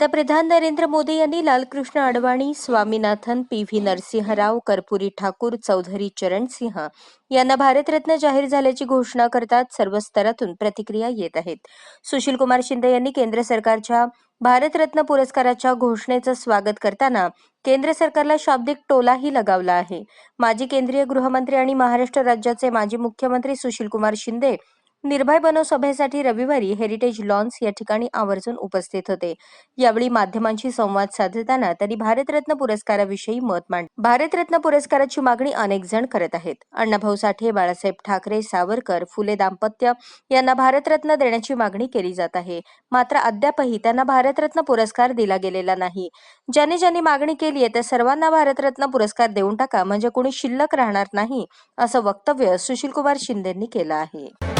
पंतप्रधान नरेंद्र मोदी यांनी Lalkrishna Advani Swaminathan P V Narasimharao Karpoori Thakur Chaudhary Charansingh यांना भारतरत्न जाहीर झाल्याची घोषणा करतात. सर्व स्तरातून प्रतिक्रिया येत आहेत. सुशीलकुमार शिंदे यांनी केंद्र सरकारच्या भारतरत्न पुरस्काराच्या घोषणेचं स्वागत करताना केंद्र सरकारला शाब्दिक टोलाही लगावला आहे. माजी केंद्रीय गृहमंत्री आणि महाराष्ट्र राज्याचे माजी मुख्यमंत्री सुशीलकुमार शिंदे निर्भय बनो सभेसाठी रविवारी हेरिटेज लॉन्स या ठिकाणी आवर्जून उपस्थित होते. यावेळी माध्यमांशी संवाद साधताना त्यांनी भारतरत्न पुरस्काराविषयी मत मांड भारतरत्न पुरस्काराची मागणी अनेक जण करत आहेत. अण्णाभाऊ साठे बाळासाहेब ठाकरे सावरकर फुले दाम्पत्य यांना भारतरत्न देण्याची मागणी केली जात आहे. मात्र अद्यापही त्यांना भारतरत्न पुरस्कार दिला गेलेला नाही. ज्यांनी ज्यांनी मागणी केली आहे त्या सर्वांना भारतरत्न पुरस्कार देऊन टाका म्हणजे कोणी शिल्लक राहणार नाही असं वक्तव्य सुशीलकुमार शिंदेंनी केलं आहे.